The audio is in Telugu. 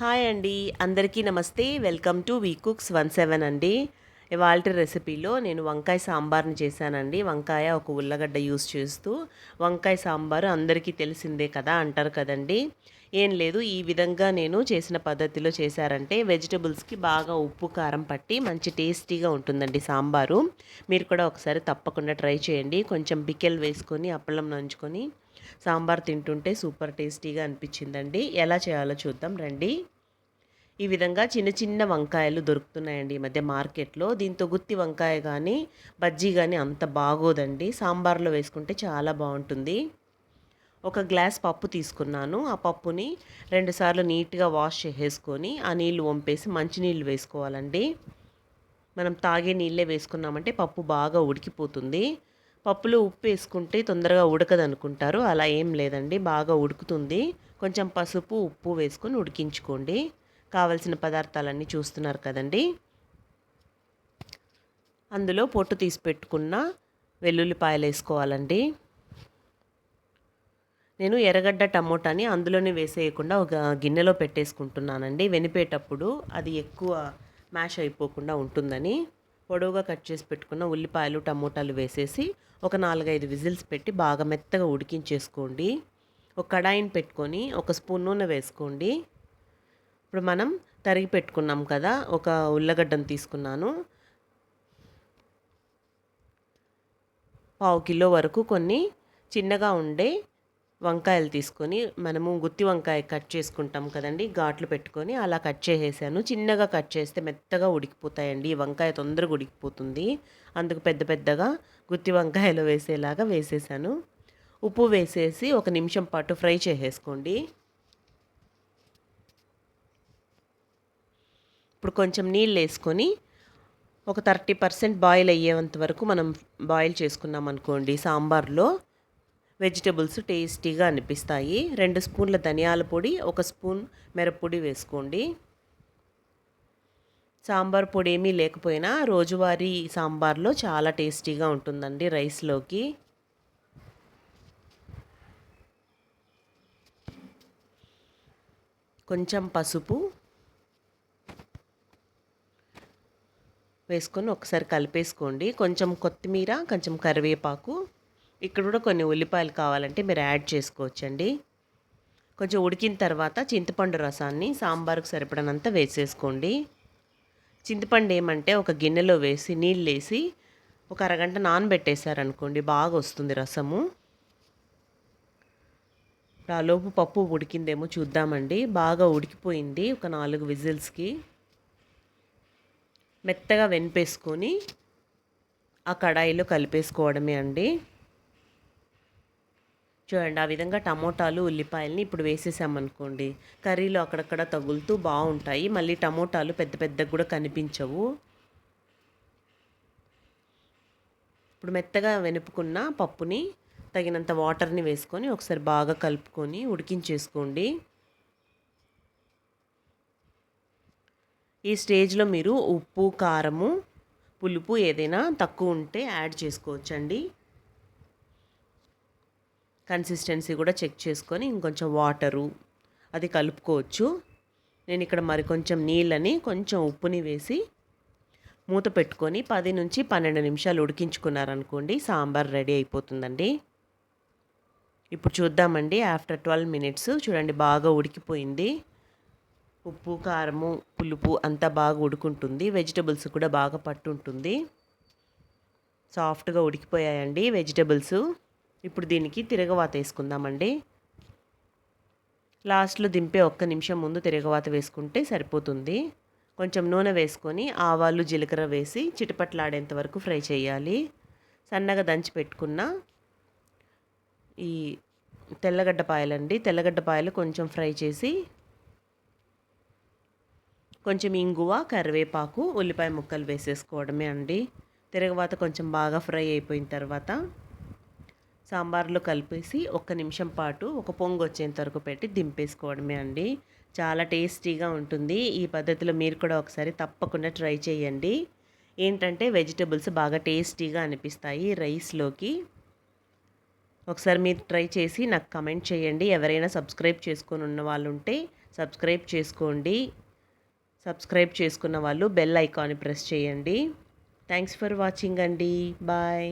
హాయ్ అండి. అందరికీ నమస్తే. Welcome to we cooks one seven అండి. ఇవాళ రెసిపీలో నేను వంకాయ సాంబార్ని చేశానండి. వంకాయ ఒక ఉల్లగడ్డ యూస్ చేస్తూ వంకాయ సాంబారు అందరికీ తెలిసిందే కదా అంటారు కదండి. ఏం లేదు ఈ విధంగా నేను చేసిన పద్ధతిలో చేశారంటే వెజిటబుల్స్కి బాగా ఉప్పు కారం పట్టి మంచి టేస్టీగా ఉంటుందండి సాంబారు. మీరు కూడా ఒకసారి తప్పకుండా ట్రై చేయండి. కొంచెం బికెల్ వేసుకొని అప్పలం నంచుకొని సాంబార్ తింటుంటే సూపర్ టేస్టీగా అనిపించిందండి. ఎలా చేయాలో చూద్దాం రండి. ఈ విధంగా చిన్న చిన్న వంకాయలు దొరుకుతున్నాయండి ఈ మధ్య మార్కెట్లో. దీంతో గుత్తి వంకాయ కానీ బజ్జీ కానీ అంత బాగోదండి. సాంబార్లో వేసుకుంటే చాలా బాగుంటుంది. ఒక గ్లాస్ పప్పు తీసుకున్నాను. ఆ పప్పుని రెండుసార్లు నీట్గా వాష్ చేసేసుకొని ఆ నీళ్ళు వంపేసి మంచినీళ్ళు వేసుకోవాలండి. మనం తాగే నీళ్ళే వేసుకున్నామంటే పప్పు బాగా ఉడికిపోతుంది. పప్పులో ఉప్పు వేసుకుంటే తొందరగా ఉడకదు అనుకుంటారు అలా ఏం లేదండి. బాగా ఉడుకుతుంది. కొంచెం పసుపు ఉప్పు వేసుకొని ఉడికించుకోండి. కావలసిన పదార్థాలన్నీ చూస్తున్నారు కదండి. అందులో పొట్టు తీసి పెట్టుకున్న వెల్లుల్లిపాయలు వేసుకోవాలండి. నేను ఎర్రగడ్డ టమోటాని అందులోనే వేసేయకుండా ఒక గిన్నెలో పెట్టేసుకుంటున్నానండి. వెనిపేటప్పుడు అది ఎక్కువ మ్యాష్ అయిపోకుండా ఉంటుందని. పొడవుగా కట్ చేసి పెట్టుకున్న ఉల్లిపాయలు టమోటాలు వేసేసి ఒక నాలుగైదు విజిల్స్ పెట్టి బాగా మెత్తగా ఉడికించేసుకోండి. ఒక కడాయిని పెట్టుకొని ఒక స్పూన్ నూనె వేసుకోండి. ఇప్పుడు మనం తరిగి పెట్టుకున్నాం కదా ఒక ఉల్లగడ్డను తీసుకున్నాను. పావు కిలో వరకు కొన్ని చిన్నగా ఉండే వంకాయలు తీసుకొని మనము గుత్తి వంకాయ కట్ చేసుకుంటాం కదండి ఘాట్లు పెట్టుకొని అలా కట్ చేసేసాను. చిన్నగా కట్ చేస్తే మెత్తగా ఉడికిపోతాయండి. ఈ వంకాయ తొందరగా ఉడికిపోతుంది. అందుకు పెద్ద పెద్దగా గుత్తి వంకాయలు వేసేలాగా వేసేసాను. ఉప్పు వేసేసి ఒక నిమిషం పాటు ఫ్రై చేసేసుకోండి. ఇప్పుడు కొంచెం నీళ్ళు వేసుకొని ఒక థర్టీ పర్సెంట్ బాయిల్ అయ్యేంత వరకు మనం బాయిల్ చేసుకున్నాం అనుకోండి సాంబార్లో వెజిటబుల్స్ టేస్టీగా అనిపిస్తాయి. రెండు స్పూన్ల ధనియాల పొడి ఒక స్పూన్ మిరప్పొడి వేసుకోండి. సాంబార్ పొడి ఏమీ లేకపోయినా రోజువారీ సాంబార్లో చాలా టేస్టీగా ఉంటుందండి రైస్లోకి. కొంచెం పసుపు వేసుకొని ఒకసారి కలిపేసుకోండి. కొంచెం కొత్తిమీర కొంచెం కరివేపాకు ఇక్కడ కూడా కొన్ని ఉల్లిపాయలు కావాలంటే మీరు యాడ్ చేసుకోవచ్చండి. కొంచెం ఉడికిన తర్వాత చింతపండు రసాన్ని సాంబార్కు సరిపడనంత వేసేసుకోండి. చింతపండు ఏమంటే ఒక గిన్నెలో వేసి నీళ్ళు వేసి ఒక అరగంట నానబెట్టేశారనుకోండి బాగా వస్తుంది రసము. ఆ లోపు పప్పు ఉడికిందేమో చూద్దామండి. బాగా ఉడికిపోయింది ఒక నాలుగు విజిల్స్కి. మెత్తగా వెనిపేసుకొని ఆ కడాయిలో కలిపేసుకోవడమే అండి. చూడండి ఆ విధంగా టమోటాలు ఉల్లిపాయలని ఇప్పుడు వేసేసామనుకోండి కర్రీలో అక్కడక్కడ తగులుతూ బాగుంటాయి మళ్ళీ టమోటాలు పెద్ద పెద్దగా కూడా కనిపించవు. ఇప్పుడు మెత్తగా వెనుపుకున్న పప్పుని తగినంత వాటర్ని వేసుకొని ఒకసారి బాగా కలుపుకొని ఉడికించేసుకోండి. ఈ స్టేజ్లో మీరు ఉప్పు కారము పులుపు ఏదైనా తక్కువ ఉంటే యాడ్ చేసుకోవచ్చండి. కన్సిస్టెన్సీ కూడా చెక్ చేసుకొని ఇంకొంచెం వాటరు అది కలుపుకోవచ్చు. నేను ఇక్కడ మరి కొంచెం నీళ్ళని కొంచెం ఉప్పుని వేసి మూత పెట్టుకొని పది నుంచి పన్నెండు నిమిషాలు ఉడికించుకున్నారనుకోండి సాంబార్ రెడీ అయిపోతుందండి. ఇప్పుడు చూద్దామండి ఆఫ్టర్ ట్వెల్వ్ మినిట్స్ చూడండి బాగా ఉడికిపోయింది. ఉప్పు కారము పులుపు అంతా బాగా ఉడుకుంటుంది. వెజిటబుల్స్ కూడా బాగా పట్టుంటుంది. సాఫ్ట్గా ఉడికిపోయాయండి వెజిటబుల్స్ ఇప్పుడు దీనికి తిరగవాత వేసుకుందామండి. లాస్ట్లో దింపే ఒక్క నిమిషం ముందు తిరగవాత వేసుకుంటే సరిపోతుంది. కొంచెం నూనె వేసుకొని ఆవాలు జీలకర్ర వేసి చిటపట్లాడేంత వరకు ఫ్రై చేయాలి. సన్నగా దంచి పెట్టుకున్న ఈ తెల్లగడ్డ పాయలండి తెల్లగడ్డ పాయలు కొంచెం ఫ్రై చేసి కొంచెం ఇంగువ కరివేపాకు ఉల్లిపాయ ముక్కలు వేసేసుకోవడమే అండి. తిరగవాత కొంచెం బాగా ఫ్రై అయిపోయిన తర్వాత సాంబార్లో కలిపేసి ఒక్క నిమిషం పాటు ఒక పొంగు వచ్చేంత వరకు పెట్టి దింపేసుకోవడమే అండి. చాలా టేస్టీగా ఉంటుంది. ఈ పద్ధతిలో మీరు కూడా ఒకసారి తప్పకుండా ట్రై చేయండి. ఏంటంటే వెజిటబుల్స్ బాగా టేస్టీగా అనిపిస్తాయి రైస్లోకి. ఒకసారి మీరు ట్రై చేసి నాకు కమెంట్ చేయండి. ఎవరైనా సబ్స్క్రైబ్ చేసుకొని ఉన్న వాళ్ళు ఉంటే సబ్స్క్రైబ్ చేసుకోండి. సబ్స్క్రైబ్ చేసుకున్న వాళ్ళు బెల్ ఐకాన్ని ప్రెస్ చేయండి. థ్యాంక్స్ ఫర్ వాచింగ్ అండి. బాయ్.